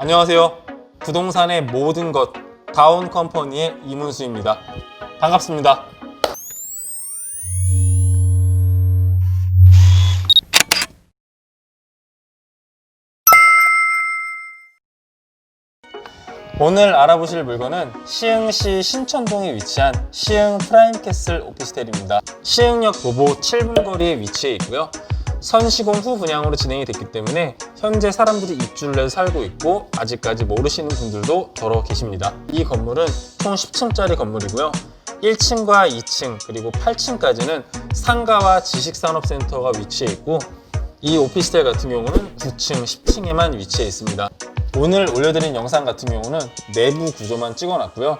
안녕하세요. 부동산의 모든 것 다운 컴퍼니의 이문수입니다. 반갑습니다. 오늘 알아보실 물건은 시흥시 신천동에 위치한 시흥 프라임캐슬 오피스텔입니다. 시흥역 도보 7분 거리에 위치해 있고요. 선시공 후 분양으로 진행이 됐기 때문에 현재 사람들이 입주를 해서 살고 있고 아직까지 모르시는 분들도 더러 계십니다. 이 건물은 총 10층짜리 건물이고요. 1층과 2층 그리고 8층까지는 상가와 지식산업센터가 위치해 있고 이 오피스텔 같은 경우는 9층, 10층에만 위치해 있습니다. 오늘 올려드린 영상 같은 경우는 내부 구조만 찍어놨고요.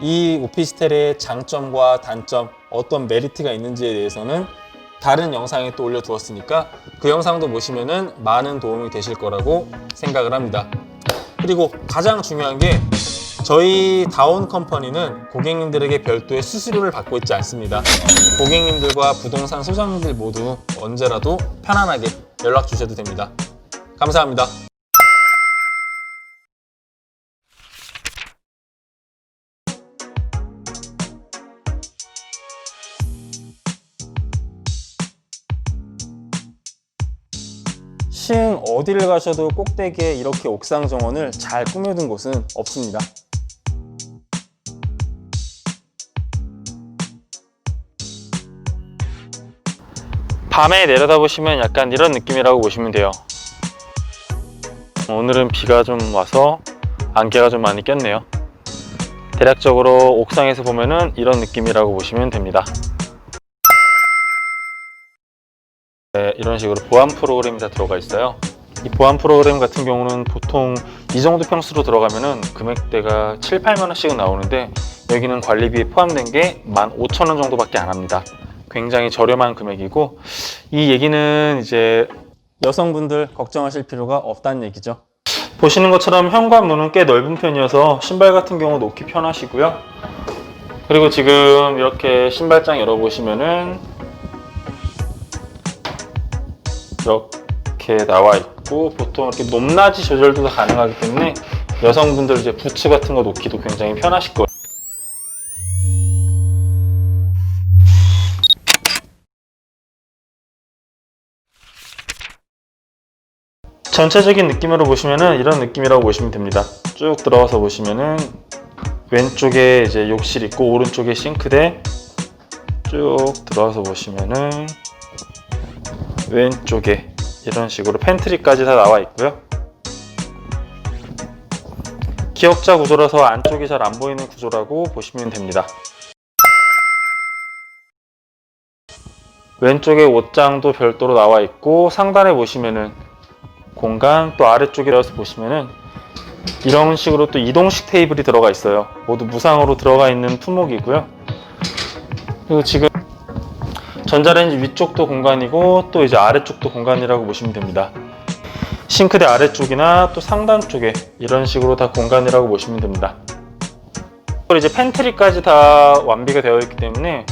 이 오피스텔의 장점과 단점, 어떤 메리트가 있는지에 대해서는 다른 영상에 또 올려두었으니까 그 영상도 보시면은 많은 도움이 되실 거라고 생각을 합니다. 그리고 가장 중요한 게 저희 다운 컴퍼니는 고객님들에게 별도의 수수료를 받고 있지 않습니다. 고객님들과 부동산 소장님들 모두 언제라도 편안하게 연락 주셔도 됩니다. 감사합니다. 시흥 어디를 가셔도 꼭대기에 이렇게 옥상 정원을 잘 꾸며둔 곳은 없습니다. 밤에 내려다보시면 약간 이런 느낌이라고 보시면 돼요. 오늘은 비가 좀 와서 안개가 좀 많이 꼈네요. 대략적으로 옥상에서 보면은 이런 느낌이라고 보시면 됩니다. 네, 이런 식으로 보안 프로그램이 다 들어가 있어요. 이 보안 프로그램 같은 경우는 보통 이 정도 평수로 들어가면은 금액대가 7, 8만 원씩은 나오는데 여기는 관리비에 포함된 게 15,000원 정도밖에 안 합니다. 굉장히 저렴한 금액이고 이 얘기는 이제 여성분들 걱정하실 필요가 없다는 얘기죠. 보시는 것처럼 현관문은 꽤 넓은 편이어서 신발 같은 경우 놓기 편하시고요. 그리고 지금 이렇게 신발장 열어보시면은 이렇게 나와 있고 보통 이렇게 높낮이 조절도 다 가능하기 때문에 여성분들 이제 부츠 같은 거 놓기도 굉장히 편하실 거예요. 전체적인 느낌으로 보시면은 이런 느낌이라고 보시면 됩니다. 쭉 들어와서 보시면은 왼쪽에 이제 욕실 있고 오른쪽에 싱크대 쭉 들어와서 보시면은 왼쪽에 이런 식으로 팬트리까지 다 나와 있고요. 기역자 구조라서 안쪽이 잘 안 보이는 구조라고 보시면 됩니다. 왼쪽에 옷장도 별도로 나와 있고 상단에 보시면은 공간 또 아래쪽이라서 보시면은 이런 식으로 또 이동식 테이블이 들어가 있어요. 모두 무상으로 들어가 있는 품목이고요. 그리고 지금 전자레인지 위쪽도 공간이고 또 이제 아래쪽도 공간이라고 보시면 됩니다. 싱크대 아래쪽이나 또 상단 쪽에 이런 식으로 다 공간이라고 보시면 됩니다. 그리고 이제 팬트리까지 다 완비가 되어 있기 때문에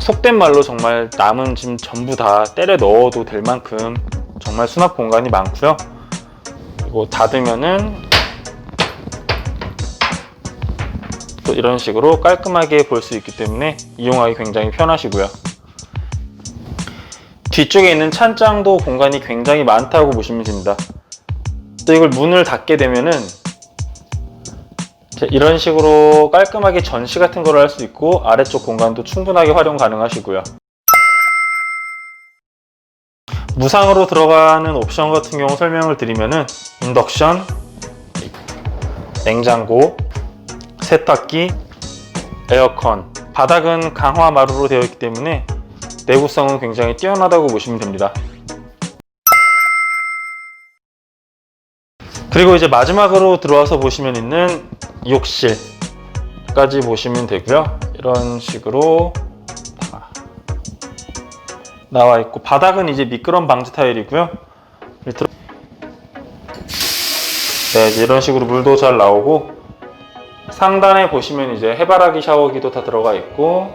속된 말로 정말 남은 짐 전부 다 때려 넣어도 될 만큼 정말 수납 공간이 많고요. 그리고 닫으면은 또 이런 식으로 깔끔하게 볼 수 있기 때문에 이용하기 굉장히 편하시고요. 뒤쪽에 있는 찬장도 공간이 굉장히 많다고 보시면 됩니다. 또 이걸 문을 닫게 되면은 자, 이런 식으로 깔끔하게 전시 같은 걸 할 수 있고 아래쪽 공간도 충분하게 활용 가능하시고요. 무상으로 들어가는 옵션 같은 경우 설명을 드리면은 인덕션, 냉장고, 세탁기, 에어컨, 바닥은 강화 마루로 되어 있기 때문에 내구성은 굉장히 뛰어나다고 보시면 됩니다. 그리고 이제 마지막으로 들어와서 보시면 있는 욕실까지 보시면 되고요. 이런 식으로 다 나와 있고 바닥은 이제 미끄럼 방지 타일이고요. 네, 이런 식으로 물도 잘 나오고 상단에 보시면 이제 해바라기 샤워기도 다 들어가 있고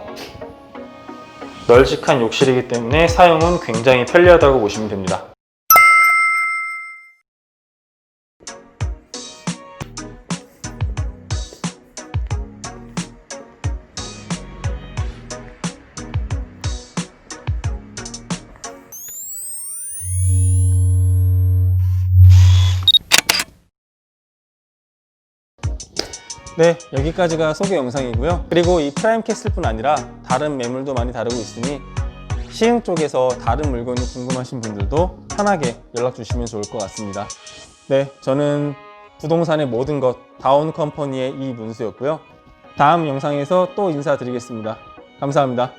널찍한 욕실이기 때문에 사용은 굉장히 편리하다고 보시면 됩니다. 네, 여기까지가 소개 영상이고요. 그리고 이 프라임 캐슬뿐 아니라 다른 매물도 많이 다루고 있으니 시흥 쪽에서 다른 물건이 궁금하신 분들도 편하게 연락 주시면 좋을 것 같습니다. 네, 저는 부동산의 모든 것 다운 컴퍼니의 이문수였고요. 다음 영상에서 또 인사드리겠습니다. 감사합니다.